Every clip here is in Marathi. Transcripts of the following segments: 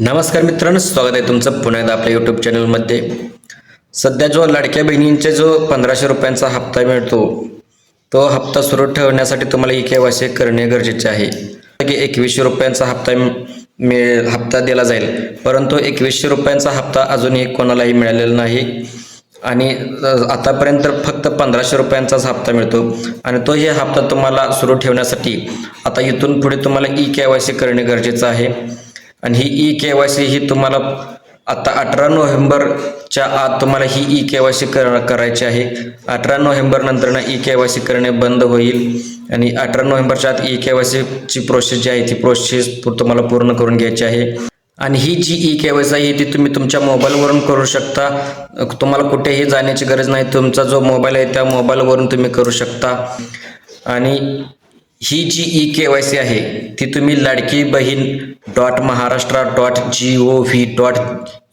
नमस्कार मित्रांनो स्वागत आहे तुमचं पुन्हा एकदा आपल्या यूट्यूब चॅनलमध्ये सध्या जो लाडक्या बहिणींचे जो पंधराशे रुपयांचा हप्ता मिळतो तो हप्ता सुरू ठेवण्यासाठी तुम्हाला ई के करणे गरजेचे आहे. की एकवीसशे रुपयांचा हप्ता मिळेल हप्ता दिला जाईल परंतु एकवीसशे रुपयांचा हप्ता अजूनही कोणालाही मिळालेला नाही. आणि आतापर्यंत फक्त पंधराशे रुपयांचाच हप्ता मिळतो. आणि तो हे हप्ता तुम्हाला सुरू ठेवण्यासाठी आता इथून पुढे तुम्हाला ई के वाय सी करणे गरजेचं आहे. आणि ही ई के वाय सी ही तुम्हाला आता अठरा नोव्हेंबरच्या आत तुम्हाला ही ई के वाय सी कर करायची आहे. अठरा नोव्हेंबर नंतर ई के वाय सी करणे बंद होईल. आणि अठरा नोव्हेंबरच्या आत ई के वाय सीची प्रोसेस जी आहे ती प्रोसेस तुम्हाला पूर्ण करून घ्यायची आहे. आणि ही जी ई के वाय सी आहे ती तुम्ही तुमच्या मोबाईलवरून करू शकता. तुम्हाला कुठेही जाण्याची गरज नाही. तुमचा जो मोबाईल आहे त्या मोबाईलवरून तुम्ही करू शकता. आणि ही जी ई के वाय सी आहे ती तुम्ही Ladki Bahin dot Maharashtra dot G O V dot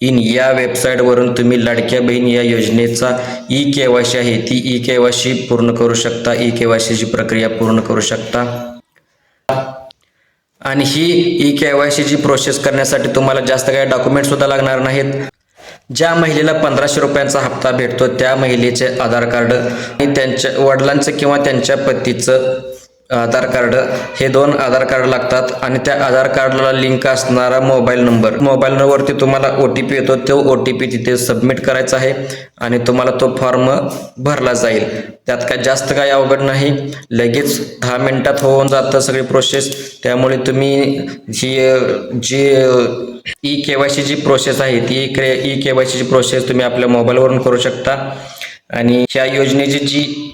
in या वेबसाईटवरून तुम्ही लाडक्या बहीण या योजनेचा ई के वाय सी आहे ती ई के वाय सी पूर्ण करू शकता ई के वाय सीची प्रक्रिया पूर्ण करू शकता. आणि ही ई के वाय सीची प्रोसेस करण्यासाठी तुम्हाला जास्त काही डॉक्युमेंटसुद्धा लागणार नाहीत. ज्या महिलेला पंधराशे रुपयांचा हप्ता भेटतो त्या महिलेचे आधार कार्ड आणि त्यांच्या वडिलांचं किंवा त्यांच्या पतीचं आधार कार्ड हे दोन आधार कार्ड लागतात आणि त्या आधार कार्डला लिंक असणारा मोबाईल नंबर. मोबाईल नंबरवरती तुम्हाला ओ टी पी येतो तो ओ टी पी तिथे सबमिट करायचा आहे आणि तुम्हाला तो फॉर्म भरला जाईल. त्यात काय जास्त काही अवघड नाही. लगेच दहा मिनिटात होऊन जातं सगळी प्रोसेस. त्यामुळे तुम्ही ही जी ई के वाय सीची प्रोसेस आहे ती ई के वाय सीची प्रोसेस तुम्ही आपल्या मोबाईलवरून करू शकता. आणि ह्या योजनेची जी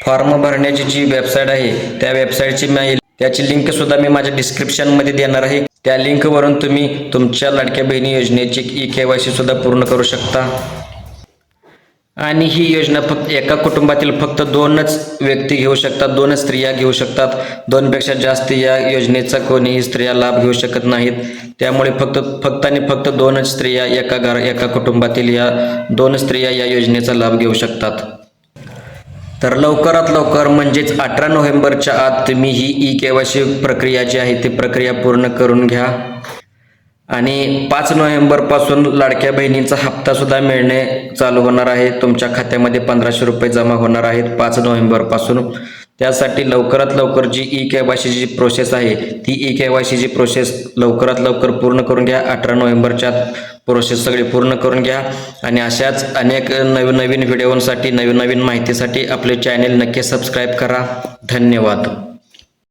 फॉर्म भरण्याची जी वेबसाईट आहे त्या वेबसाईटची मी त्याची लिंक सुद्धा मी माझ्या डिस्क्रिप्शनमध्ये देणार आहे. त्या लिंकवरून तुम्ही तुमच्या लाडक्या बहिणी योजनेची ई के वाय सी सुद्धा पूर्ण करू शकता. आणि ही योजना फक्त एका कुटुंबातील फक्त दोनच व्यक्ती घेऊ शकतात दोनच स्त्रिया घेऊ शकतात. दोनपेक्षा जास्त या योजनेचा कोणीही स्त्रिया लाभ घेऊ शकत नाहीत. त्यामुळे फक्त फक्त आणि फक्त दोनच स्त्रिया एका घर एका कुटुंबातील या दोन स्त्रिया या योजनेचा लाभ घेऊ शकतात. तर लवकरात लवकर म्हणजेच अठरा नोव्हेंबरच्या आत तुम्ही ही ई के वाय सी प्रक्रिया जी आहे ती प्रक्रिया पूर्ण करून घ्या. आणि पाच नोव्हेंबरपासून लाडक्या बहिणींचा हप्तासुद्धा मिळणे चालू होणार आहे. तुमच्या खात्यामध्ये पंधराशे रुपये जमा होणार आहेत पाच नोव्हेंबरपासून. त्यासाठी लवकरात लवकर जी ई के वाय सीची प्रोसेस आहे ती ई के वाय सीची प्रोसेस लवकरात लवकर पूर्ण करून घ्या. अठरा नोव्हेंबरच्या प्रोसेस सगळी पूर्ण करून घ्या. आणि अशाच अनेक नवीन नवीन व्हिडिओसाठी नवीन नवीन माहितीसाठी आपले चॅनेल नक्की सबस्क्राईब करा. धन्यवाद.